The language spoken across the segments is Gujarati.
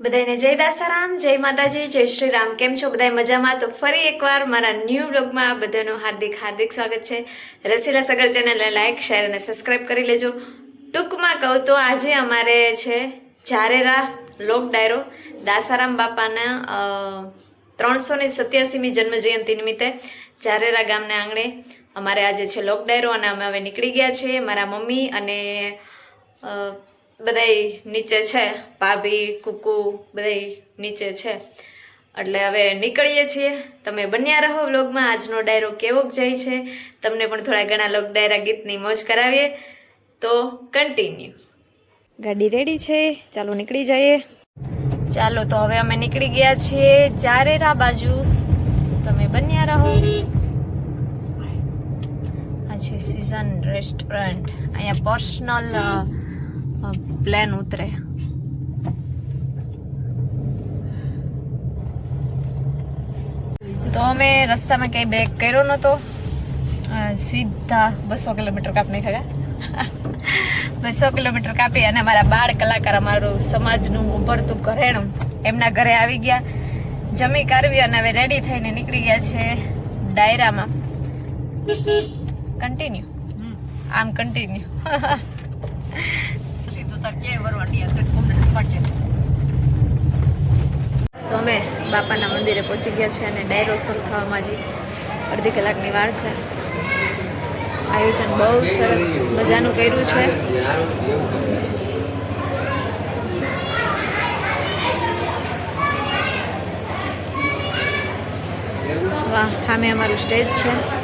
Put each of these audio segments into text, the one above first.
બધાને જય દાસારામ, જય માતાજી, જય શ્રી રામ કેમ છો બધા મજામાં? તો ફરી એકવાર મારા ન્યૂ બ્લોગમાં બધાનું હાર્દિક હાર્દિક સ્વાગત છે. રસીલા સગર ચેનલને લાઇક શેર અને સબસ્ક્રાઈબ કરી લેજો. ટૂંકમાં કહું તો આજે અમારે છે જારેરા લોક ડાયરો. દાસારામ બાપાના ત્રણસો ને સત્યાસીમી જન્મ જયંતિ નિમિત્તે જારેરા ગામના આંગણે અમારે આજે છે લોક ડાયરો અને અમે હવે નીકળી ગયા છીએ. મારા મમ્મી અને બધાય નીચે છે. ભાભી કુકુ બધાય નીચે છે. એટલે હવે નીકળીએ છીએ. તમે બન્યા રહો વ્લોગમાં. આજનો ડાયરો કેવોક જાય છે. તમને પણ થોડા ઘણા લોક ડાયરા ગીતની મોજ કરાવીએ. તો કન્ટિન્યુ ગાડી રેડી છે. ચાલો નીકળી જઈએ. ચાલો તો હવે અમે નીકળી ગયા છીએ જારેરા બાજુ. તમે બન્યા રહો. આ છે સિઝન રેસ્ટોરન્ટ અહીંયા પર્સનલ પ્લેન ઉતરે તો અમે રસ્તામાં ક્યાંય બ્રેક કર્યો નહોતો. સીધા બસો કિલોમીટર કાપી નાખ્યા બસો કિલોમીટર કાપી અને અમારા બાળ કલાકાર અમારું સમાજનું ઉભરતું ઘરેણું એમના ઘરે આવી ગયા. જમી કરવી અને હવે રેડી થઈને નીકળી ગયા છે ડાયરામાં. કન્ટિન્યુ આમ કન્ટિન્યુ તો અમે બાપાના મંદિરે પહોંચી ગયા છે અને ડાયરો શરૂ થવામાં હજી અડધી કલાકની વાર છે. આયોજન બહુ સરસ મજાનું કર્યું છે. વાહ, સામે અમારું સ્ટેજ છે.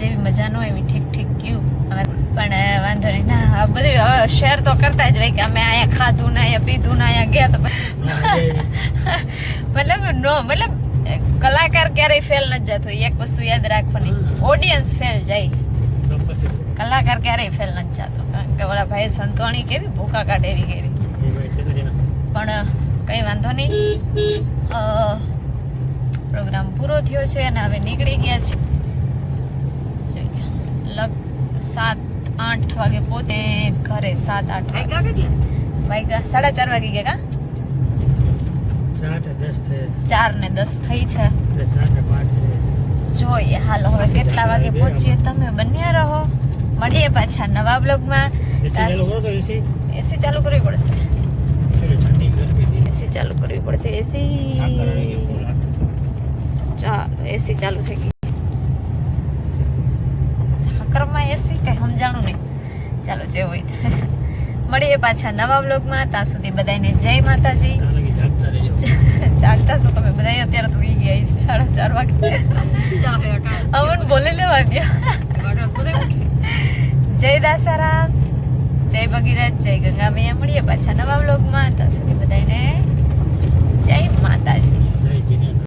જેવી મજા ન એવી ઠીક ઠીક ગયું પણ વાંધો નહીં. ના આ બધું હવે શેર તો કરતા જ હોય કે અમે અહીંયા ખાધું ને અહીંયા પીધું ને અહીંયા ગયા તો મતલબ નો મતલબ કલાકાર ક્યારેય ફેલ નથી જતો. એક વસ્તુ યાદ રાખવાની. ઓડિયન્સ ફેલ જાય. કલાકાર ક્યારેય ફેલ નથી જતો. કારણ કે ઓલા ભાઈ સંતોણી કેવી ભૂખા કાઢે એવી કેવી. પણ કંઈ વાંધો નહીં. પ્રોગ્રામ પૂરો થયો છે અને હવે નીકળી ગયા છે. લગ સાત આઠ વાગે પોતે ઘરે સાત આઠ વાગે. વાગ્યા સાડા ચાર વાગી ગયા ચાર ને દસ થઈ છે. જોઈએ હાલો હવે કેટલા વાગે પહોંચીએ તમે બન્યા રહો. મળીએ પાછા નવા બ્લોગમાં. એસી ચાલુ કરવી પડશે. એસી ચાલુ કરવી પડશે. એસી ચાલો એસી ચાલુ થઈ ગઈ. ઝાકરમાં એસી કઈ સમજાણું નહીં. ચાલો જે હોય. મળીએ પાછા નવા બ્લોગમાં ત્યાં સુધી બધાને જય માતાજી. જાગતા છો તમે? બધા અત્યારે તો ઉઈ ગયા. સાડા ચાર વાગે. અમન બોલે લેવા દો જય દાસારામ. જય ભગીરથ, જય ગંગા મૈયા. મળીએ પાછા નવા બ્લોગમાં ત્યાં સુધી બધાને જય માતાજી.